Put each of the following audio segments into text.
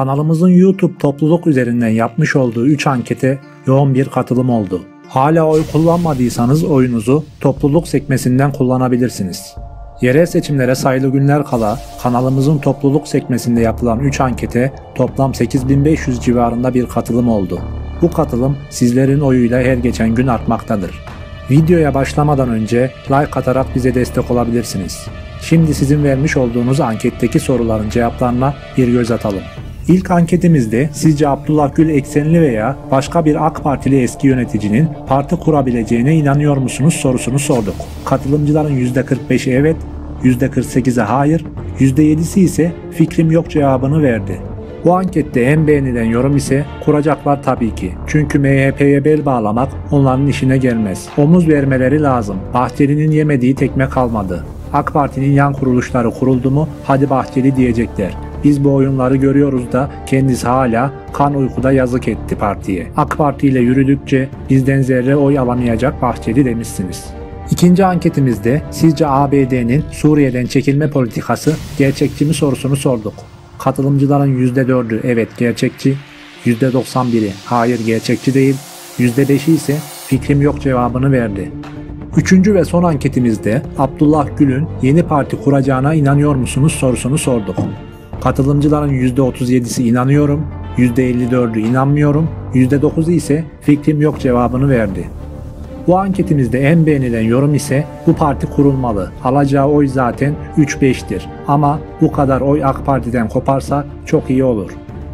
Kanalımızın YouTube topluluk üzerinden yapmış olduğu 3 ankete yoğun bir katılım oldu. Hala oy kullanmadıysanız oyunuzu topluluk sekmesinden kullanabilirsiniz. Yerel seçimlere sayılı günler kala kanalımızın topluluk sekmesinde yapılan 3 ankete toplam 8500 civarında bir katılım oldu. Bu katılım sizlerin oyuyla her geçen gün artmaktadır. Videoya başlamadan önce like atarak bize destek olabilirsiniz. Şimdi sizin vermiş olduğunuz anketteki soruların cevaplarına bir göz atalım. İlk anketimizde sizce Abdullah Gül eksenli veya başka bir AK Partili eski yöneticinin parti kurabileceğine inanıyor musunuz sorusunu sorduk. Katılımcıların %45'i evet, %48'i hayır, %7'si ise fikrim yok cevabını verdi. Bu ankette en beğenilen yorum ise kuracaklar tabii ki. Çünkü MHP'ye bel bağlamak onların işine gelmez. Omuz vermeleri lazım. Bahçeli'nin yemediği tekme kalmadı. AK Parti'nin yan kuruluşları kuruldu mu hadi Bahçeli diyecekler. Biz bu oyunları görüyoruz da kendisi hala kan uykuda yazık etti partiye. AK Parti ile yürüdükçe bizden zerre oy alamayacak Bahçeli demişsiniz. İkinci anketimizde sizce ABD'nin Suriye'den çekilme politikası gerçekçi mi sorusunu sorduk. Katılımcıların %4'ü evet gerçekçi, %91'i hayır gerçekçi değil, %5'i ise fikrim yok cevabını verdi. Üçüncü ve son anketimizde Abdullah Gül'ün yeni parti kuracağına inanıyor musunuz sorusunu sorduk. Katılımcıların %37'si inanıyorum, %54'ü inanmıyorum, %9'u ise fikrim yok cevabını verdi. Bu anketimizde en beğenilen yorum ise bu parti kurulmalı. Alacağı oy zaten 3-5'tir. Ama bu kadar oy AK Parti'den koparsa çok iyi olur.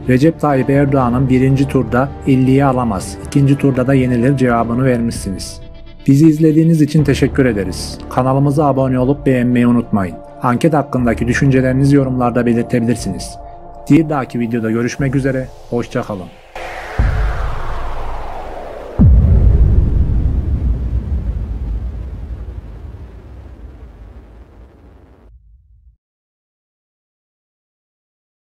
Recep Tayyip Erdoğan'ın birinci turda 50'yi alamaz. ikinci turda da yenilir cevabını vermişsiniz. Bizi izlediğiniz için teşekkür ederiz. Kanalımıza abone olup beğenmeyi unutmayın. Anket hakkındaki düşüncelerinizi yorumlarda belirtebilirsiniz. Bir dahaki videoda görüşmek üzere, hoşçakalın.